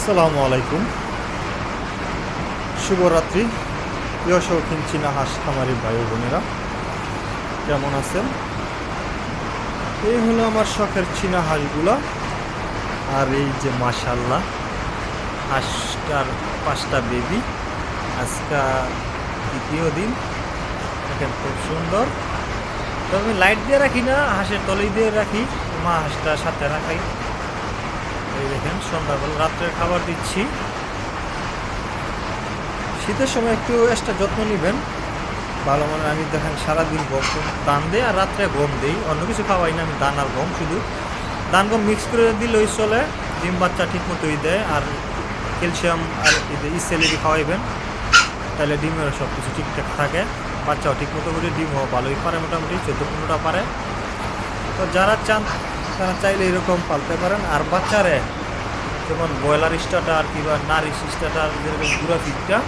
আসসালামু আলাইকুম। শুভরাত্রি। প্রিয় শৌখিন চীনা হাঁস খামারি ভাই বোনেরা, কেমন আছেন? এই হলো আমার শখের চীনা হাঁসগুলো আর এই যে মাশাল্লাহ হাঁসটার পাঁচটা বেবি আজকা দ্বিতীয় দিন। দেখেন খুব সুন্দর। তো আমি লাইট দিয়ে রাখি না, হাঁসের তলেই দিয়ে রাখি। মা হাঁসটা সাথে রাখাই। এই দেখেন, সন্ধ্যাবেলা রাত্রের খাবার দিচ্ছি। শীতের সময় একটু এক্সট্রা যত্ন নেবেন। ভালো মানে আমি দেখেন সারাদিন গম দান দেই আর রাত্রে গম দেই। অন্য কিছু খাওয়াই না, আমি দান আর গম শুধু। দান গম মিক্স করে দিলেই চলে, ডিম বাচ্চা ঠিক মতোই দেয় আর ক্যালসিয়াম আর ইসেলেরি খাওয়াইবেন। তাহলে ডিমের সব কিছু ঠিকঠাক থাকে, বাচ্চাও ঠিক মতো করে ডিম হওয়া ভালোই পারে, মোটামুটি চোদ্দ পনেরোটা পারে। তো যারা চান, তারা চাইলে এরকম পালতে পারেন। আর বাচ্চারে যেমন ব্রয়লার স্টার্টার কিংবা নারিশ স্টার্টার যেরকম গুঁড়া ফিডটা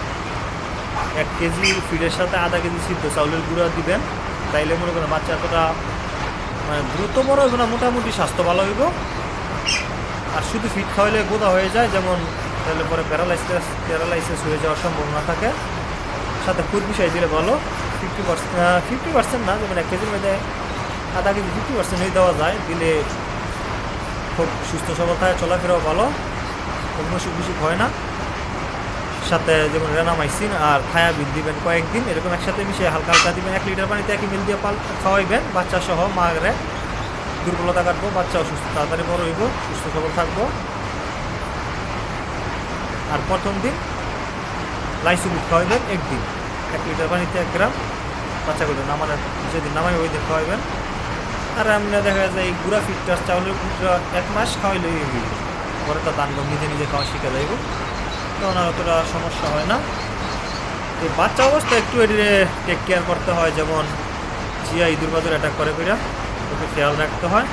এক কেজি ফিডের সাথে আধা কেজি সিদ্ধ চাউলের গুঁড়া দিবেন। তাইলে মনে করেন বাচ্চা এতটা মানে দ্রুত বড় হইব না, মোটামুটি স্বাস্থ্য ভালো হইব। আর শুধু ফিট খাওয়াইলে গোদা হয়ে যায়, যেমন তাহলে পরে প্যারালাইসিস প্যারালাইসিস হয়ে যাওয়ার সম্ভাবনা থাকে। সাথে ফুড মিশাই দিলে ভালো, ফিফটি পার্সেন্ট ফিফটি পার্সেন্ট না, যেমন এক কেজির মধ্যে আধা কেজি ফিফটি পার্সেন্ট হয়ে দেওয়া যায়। দিলে খুব সুস্থ সবল থাকে, চলাফেরাও ভালো। কোনো অসুখ বিসুখ হয় না। সাথে যেমন রেনামাইসিন আর থায়াবিন দিবেন কয়েকদিন, এরকম একসাথে মিশিয়ে হালকা হালকা দিবেন। এক লিটার পানিতে এক মিল দিয়ে পাল খাওয়াইবেন। বাচ্চা সহ মাগরে দুর্বলতা কাটবো, বাচ্চা অসুস্থ, তাড়াতাড়ি বড় হইব, সুস্থ সবল থাকব। আর প্রথম দিন লাইসুবিট খাওয়াইবেন একদিন। এক লিটার পানিতে এক গ্রাম। বাচ্চাগুলো নামানোর যেদিন নামাই ওই দিন খাওয়াইবেন। আর এমনি দেখা যায় গুঁড়া ফিটটা চাউলের গুঁড়া এক মাস খাওয়াইলে পরে তো দান নিজে নিজে খাওয়া শিখে যাইব তখন আর অতটা সমস্যা হয় না। এই বাচ্চা অবস্থা একটু এটিরে টেক কেয়ার করতে হয়, যেমন জিয়া ইঁদুর বাদুর অ্যাটাক করে করে ওকে খেয়াল রাখতে হয়।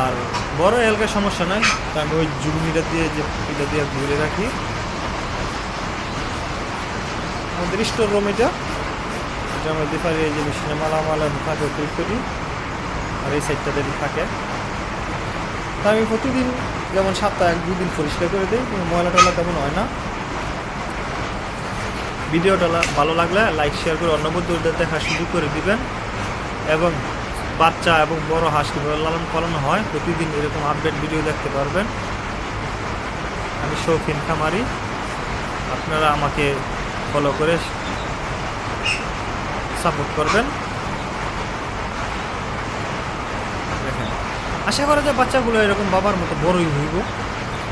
আর বড় এলকে সমস্যা নাই, তা আমি ওই জুগনিটা দিয়ে যে এটা দিয়ে ঘুরে রাখি। আমাদের স্টোর রুম এটা। এটার মধ্যে পারি এই যে মেশিনে আমি থাকে অতিরিক্ত করি। আর এই সাইডটাতে থাকে। তা আমি প্রতিদিন যেমন সপ্তাহে এক দুদিন পরিষ্কার করে দিই, কিন্তু ময়লা টয়লা তেমন হয় না। ভিডিওটা ভালো লাগলে লাইক শেয়ার করে অন্য বন্ধুদের দেখার সুযোগ করে দিবেন। এবং বাচ্চা এবং বড় হাঁস কীভাবে লালন পালন হয়, প্রতিদিন এরকম আপডেট ভিডিও দেখতে পারবেন। আমি শৌখিন খামারি। আপনারা আমাকে ফলো করে সাপোর্ট করবেন দেখেন আশা করা যায় বাচ্চাগুলো এরকম বাবার মতো বড়ই হইব।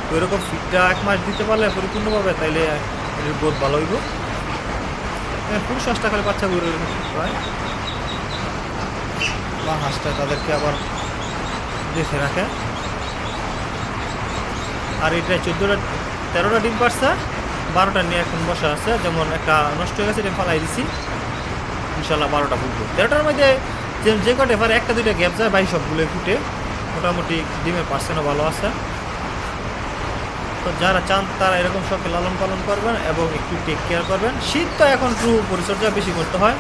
তো এরকম ফিটটা এক মাস দিতে পারলে পরিপূর্ণভাবে তাইলে এর গ্রোথ ভালো হইব। হ্যাঁ, পুরুষ হাঁসটা খালি বাচ্চাগুলো এরকম হয়। বা হাঁসটা তাদেরকে আবার দেখে রাখে। আর এটা চোদ্দোটা তেরোটা ডিম পারছে বারোটা নিয়ে এখন বসা আছে। যেমন একটা নষ্ট হয়ে গেছে ডিম ফালাই দিছি। ইনশাল্লাহ বারোটা ফুটবে। তেরোটার মধ্যে যে কটে পারে একটা দুইটা গ্যাপ যায় বাই সবগুলো ফুটে। মোটামুটি ডিমের পার্সেন্টও ভালো আছে। তো যারা চান তারা এরকম শখে লালন পালন করবেন এবং একটু টেক কেয়ার করবেন। শীত তো এখন একটু পরিচর্যা বেশি করতে হয়।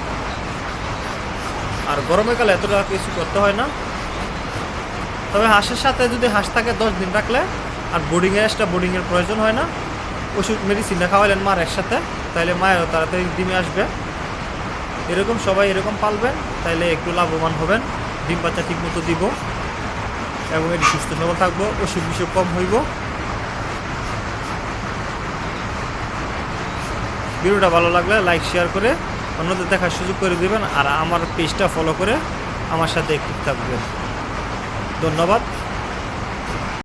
আর গরমের কালে এতটা কিছু করতে হয় না। তবে হাঁসের সাথে যদি হাঁস থাকে দশ দিন রাখলে, আর বোর্ডিংয়ে একটা বোর্ডিংয়ের প্রয়োজন হয় না। ওষুধ মেডিসিনটা খাওয়ালেন মার একসাথে তাহলে মায়েরও তাড়াতাড়ি ডিমে আসবে। এরকম সবাই এরকম পালবেন, তাইলে একটু লাভবান হবেন। ডিম বাচ্চা ঠিক মতো দিব। এবং এটি সুস্থ সবল থাকব, অসুখ বিসুখ কম হইব। ভিডিওটা ভালো লাগলে লাইক শেয়ার করে অন্যদের দেখার সুযোগ করে দেবেন আর আমার পেজটা ফলো করে আমার সাথে একটু থাকবেন। ধন্যবাদ।